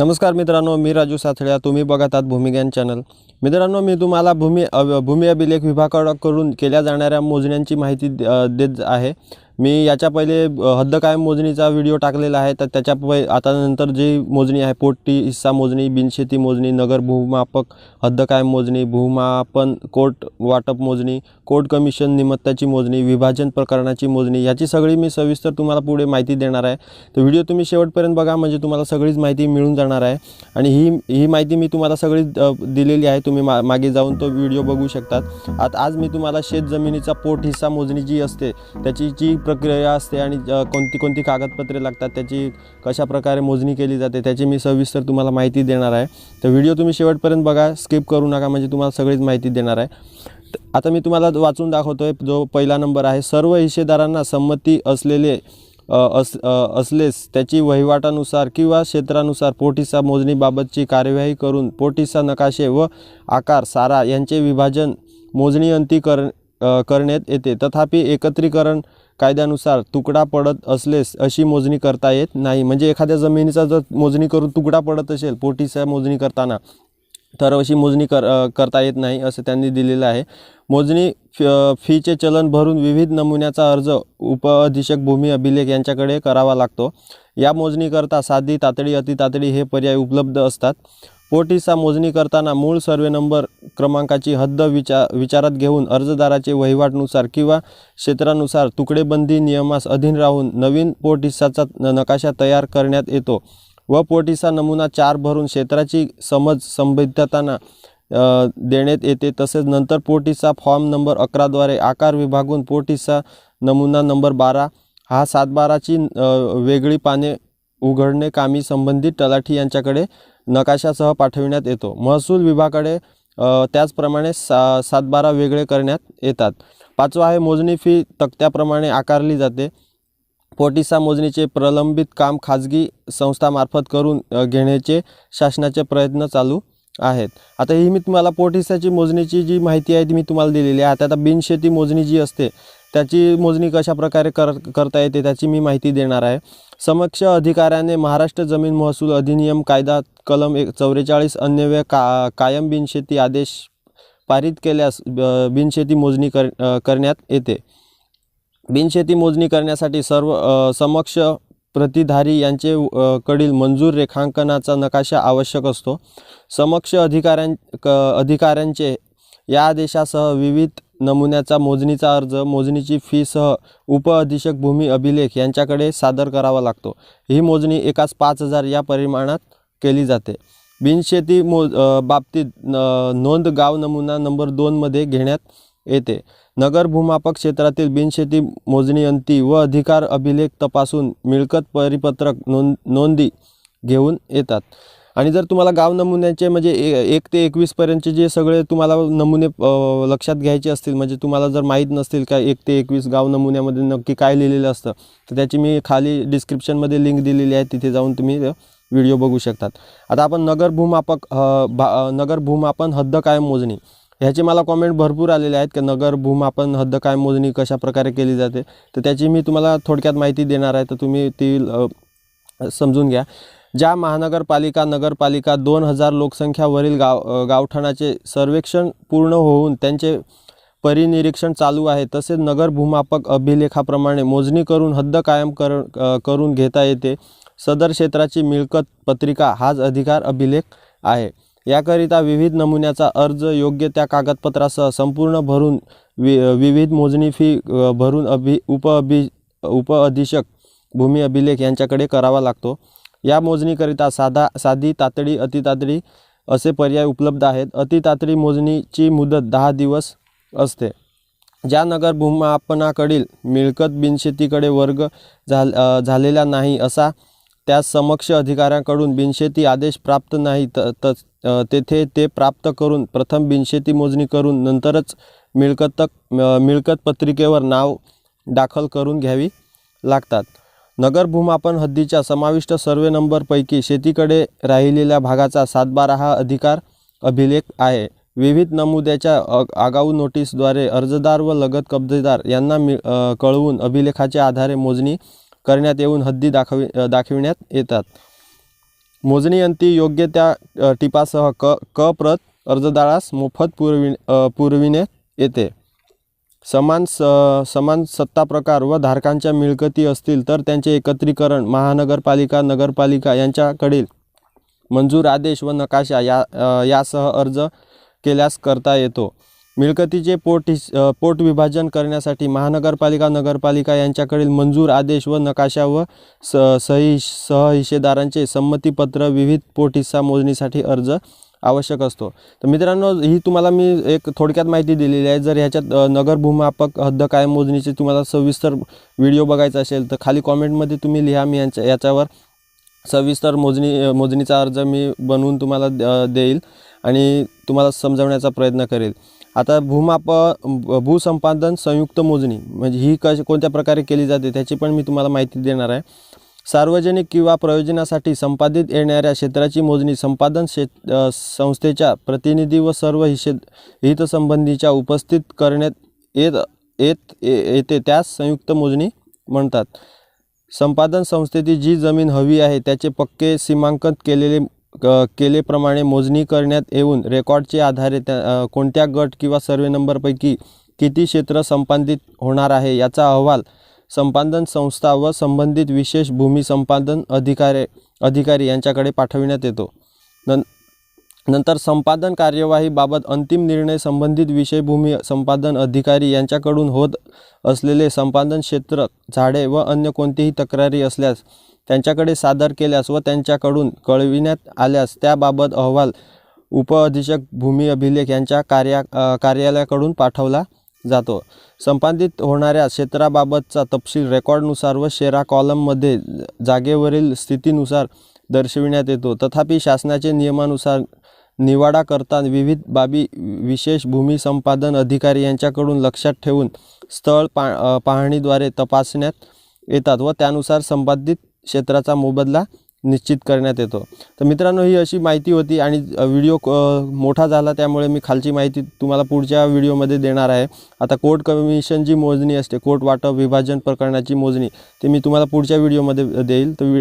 नमस्कार मित्रांनो मी राजू साथड्या तुम्ही बघत आहात भूमिज्ञान चॅनल. मित्रांनो मी तुम्हाला भूमी भूमी अभिलेख विभागाकडून केल्या जाणाऱ्या मोजण्यांची माहिती द- देत आहे. मी याच्या पहिले हद्द कायम मोजणीचा व्हिडिओ टाकलेला आहे. तर त्याच्या पै आता नंतर जी मोजणी आहे पोटी हिस्सा मोजणी बिनशेती मोजणी नगर भूमापक हद्द कायम मोजणी भूमापन कोर्ट वाटप मोजणी कोर्ट कमिशन निमत्ताची मोजणी विभाजन प्रकरणाची मोजणी याची सगळी मी सविस्तर तुम्हाला पुढे माहिती देणार आहे. तर व्हिडिओ तुम्ही शेवटपर्यंत बघा म्हणजे तुम्हाला सगळीच माहिती मिळून जाणार आहे. आणि ही ही माहिती मी तुम्हाला सगळी दिलेली आहे. तुम्ही मा मागे जाऊन तो व्हिडिओ बघू शकतात. आता आज मी तुम्हाला शेत जमिनीचा पोट हिस्सा मोजणी जी असते त्याची जी प्रक्रिया असते आणि कोणती कोणती कागदपत्रे लागतात त्याची कशा प्रकारे मोजणी केली जाते त्याची मी सविस्तर तुम्हाला माहिती देणार आहे. तर व्हिडिओ तुम्ही शेवटपर्यंत बघा स्किप करू नका म्हणजे तुम्हाला सगळीच माहिती देणार आहे. आता मी तुम्हाला वाचून दाखवतो आहे जो पहिला नंबर आहे सर्व हिस्सेदारांना संमती असलेले अस असलेस त्याची वहिवाटानुसार किंवा क्षेत्रानुसार पोटीसा मोजणीबाबतची कार्यवाही करून पोटीसा नकाशे व आकार सारा यांचे विभाजन मोजणी अंती कर करण्यात येते. तथापि एकत्रीकरण कायद्यानुसार तुकडा पडत असलेस अशी मोजणी करता येत नाही. म्हणजे एखाद्या जमिनीचा जर मोजणी करून तुकडा पडत असेल पोटीचा मोजणी करताना तर अशी मोजणी कर करता येत नाही असं त्यांनी दिलेलं आहे. मोजणी फीचे चलन भरून विविध नमुन्याचा अर्ज उपअधीक्षक भूमी अभिलेख यांच्याकडे करावा लागतो. या मोजणीकरता साधी तातडी अतितातडी हे पर्याय उपलब्ध असतात. पोटीचा मोजणी करताना मूळ सर्वे नंबर क्रमांकाची हद्द विचा विचारात घेऊन अर्जदाराचे वहिवाटनुसार किंवा क्षेत्रानुसार तुकडेबंदी नियमास अधीन राहून नवीन पोटिसाचा नकाशा तयार करण्यात येतो व पोटिसा नमुना चार भरून क्षेत्राची समज संबद्धताना देण्यात येते. तसेच नंतर पोटिसा फॉर्म नंबर अकराद्वारे आकार विभागून पोटिसा नमुना नंबर बारा हा सातबाराची वेगळी पाने उघडणे कामी संबंधित तलाठी यांच्याकडे नकाशासह पाठविण्यात येतो. महसूल विभागाकडे त्याचप्रमाणे सा सातबारा वेगळे करण्यात येतात. पाचवा आहे मोजणी फी तक्त्याप्रमाणे आकारली जाते. पोटिसा मोजणीचे प्रलंबित काम खाजगी संस्थामार्फत करून घेण्याचे शासनाचे प्रयत्न चालू आहेत. आता ही मी तुम्हाला पोटिसाची मोजणीची जी माहिती आहे ती मी तुम्हाला दिलेली आहे. आता आता बिनशेती मोजणी जी असते त्याची मोजणी कशा प्रकारे कर करता येते त्याची मी माहिती देणार आहे. समक्ष अधिकाऱ्याने महाराष्ट्र जमीन महसूल अधिनियम कायदा कलम एक चौवेचाळीस अन्यव्य का कायम बिनशेती आदेश पारित केल्यास ब- बिनशेती मोजणी कर करण्यात येते. बिनशेती मोजणी करण्यासाठी सर्व समक्ष प्रतिधारी यांचे कडील मंजूर रेखांकनाचा नकाशा आवश्यक असतो. समक्ष अधिकाऱ्यां क अधिकाऱ्यांचे या आदेशासह विविध नमुन्याचा मोजणीचा अर्ज मोजणीची फीसह उपअधीक्षक भूमी अभिलेख यांच्याकडे सादर करावा लागतो. ही मोजणी एकाच पाच हजार या परिमाणात केली जाते. बिनशेती मो बाबतीत न- नोंद गाव नमुना नंबर दोनमध्ये घेण्यात येते. नगर भूमापक क्षेत्रातील बिनशेती मोजणी अंती व अधिकार अभिलेख तपासून मिळकत परिपत्रक नोंद नोंदी घेऊन येतात. आणि जर तुम्हाला गाव नमुन्याचे म्हणजे ए एक ते एकवीसपर्यंतचे जे सगळे तुम्हाला नमुने लक्षात घ्यायचे असतील म्हणजे तुम्हाला जर माहीत नसतील का एक ते एकवीस गाव नमुन्यामध्ये नक्की काय लिहिलेलं असतं तर त्याची मी खाली डिस्क्रिप्शनमध्ये लिंक दिलेली आहे तिथे जाऊन तुम्ही व्हिडिओ बघू शकतात. आता आपण नगर भूमापक भा नगर भूमापन हद्द कायम मोजणी. ह्याचे मला कॉमेंट भरपूर आलेले आहेत की नगर भूमापन हद्द कायम मोजणी कशा प्रकारे केली जाते. तर त्याची मी तुम्हाला थोडक्यात माहिती देणार आहे. तर तुम्ही ती समजून घ्या. ज्या महानगरपालिका नगरपालिका दोन हजार लोकसंख्यावरील गाव गावठाणाचे सर्वेक्षण पूर्ण होऊन त्यांचे परिनिरीक्षण चालू आहे. तसेच नगर भूमापक अभिलेखाप्रमाणे मोजणी करून हद्द कायम कर करून घेता येते. सदर क्षेत्राची मिळकत पत्रिका हाच अधिकार अभिलेख आहे. याकरिता विविध नमुन्याचा अर्ज योग्य त्या कागदपत्रासह संपूर्ण भरून वि विविध मोजणी फी भरून अभि उप अभि उपअधीक्षक भूमी अभिलेख यांच्याकडे करावा लागतो. या मोजणीकरिता साधा साधी तातडी अतितातडी असे पर्याय उपलब्ध आहेत. अतितातडी मोजणीची मुदत दहा दिवस असते. ज्या नगर भूमापनाकडील मिळकत बिनशेतीकडे वर्ग झाल झालेला नाही असा त्या समक्ष अधिकाऱ्यांकडून बिनशेती आदेश प्राप्त नाही. त तेथे ते प्राप्त करून प्रथम बिनशेती मोजणी करून नंतरच मिळकत मिळकत पत्रिकेवर नाव दाखल करून घ्यावी लागतात. नगर भूमापन हद्दीच्या समाविष्ट सर्वे नंबरपैकी शेतीकडे राहिलेल्या भागाचा सातबारा हा अधिकार अभिलेख आहे. विविध नमुद्याच्या आगाऊ नोटीसद्वारे अर्जदार व लगत कब्जेदार यांना मि कळवून अभिलेखाच्या आधारे मोजणी करण्यात येऊन हद्दी दाखवि दाखविण्यात येतात. मोजणीअंती योग्य त्या टिपासह क क प्रत अर्जदारास मोफत पुरवि पुरविण्यात येते. समान स समान सत्ता प्रकार व धारकांच्या मिळकती असतील तर त्यांचे एकत्रीकरण महानगरपालिका नगरपालिका यांच्याकडील मंजूर आदेश व नकाशा या यासह अर्ज केल्यास करता येतो. मिळकतीचे पोट पोट विभाजन करण्यासाठी महानगरपालिका नगरपालिका यांच्याकडील मंजूर आदेश व नकाशा व स सही सहहिशेदारांचे संमतीपत्र विविध पोट हिस्सा मोजणीसाठी अर्ज आवश्यक असतो. तर मित्रांनो ही तुम्हाला मी एक थोडक्यात माहिती दिलेली आहे. जर ह्याच्यात नगर भूमापक हद्द कायम मोजणीचे तुम्हाला सविस्तर व्हिडिओ बघायचा असेल तर खाली कॉमेंटमध्ये तुम्ही लिहा. मी यांच्या याच्यावर सविस्तर मोजणी मोजणीचा अर्ज मी बनवून तुम्हाला द- देईल. आणि तुम्हाला समजवण्याचा प्रयत्न करेल. आता भूमाप भूसंपादन संयुक्त मोजणी म्हणजे ही कशी कोणत्या प्रकारे केली जाते त्याची पण मी तुम्हाला माहिती देणार आहे. सार्वजनिक किंवा प्रयोजनासाठी संपादित येणाऱ्या क्षेत्राची मोजणी संपादन क्षेत संस्थेच्या प्रतिनिधी व सर्व हिशे हितसंबंधीच्या उपस्थित करण्यात येत येत ये- येते त्यास संयुक्त मोजणी म्हणतात. संपादन संस्थेची जी जमीन हवी आहे त्याचे पक्के सीमांकन केलेले क- केलेप्रमाणे मोजणी करण्यात येऊन रेकॉर्डचे आधारे त्या कोणत्या गट किंवा सर्वे नंबरपैकी किती क्षेत्र संपादित होणार आहे याचा अहवाल संपादन संस्था व संबंधित विशेष भूमी संपादन अधिकारी अधिकारी यांच्याकडे पाठविण्यात येतो. नं नंतर संपादन कार्यवाहीबाबत अंतिम निर्णय संबंधित विषयभूमी संपादन अधिकारी यांच्याकडून होत असलेले संपादन क्षेत्र झाडे व अन्य कोणतीही तक्रारी असल्यास त्यांच्याकडे सादर केल्यास व त्यांच्याकडून कळविण्यात आल्यास त्याबाबत अहवाल उपअधीक्षक भूमी अभिलेख यांच्या कार्या कार्यालयाकडून पाठवला जातो. संपादित होणाऱ्या क्षेत्राबाबतचा तपशील रेकॉर्डनुसार व शेरा कॉलममध्ये जागेवरील स्थितीनुसार दर्शविण्यात येतो. तथापि शासनाचे नियमानुसार निवाडा करता विविध बाबी विशेष भूमी संपादन अधिकारी यांच्याकडून लक्षात ठेवून स्थळ पा पाहणीद्वारे तपासण्यात येतात व त्यानुसार संपादित क्षेत्राचा मोबदला निश्चित करण्यात येतो. तर मित्रांनो ही अशी माहिती होती आणि व्हिडिओ क- मोठा झाला त्यामुळे मी खालची माहिती तुम्हाला पुढच्या व्हिडिओमध्ये देणार आहे. आता कोर्ट कमिशन जी मोजणी असते. कोर्ट वाटप विभाजन प्रकरणाची मोजणी ते मी तुम्हाला पुढच्या व्हिडिओमध्ये देईल. तर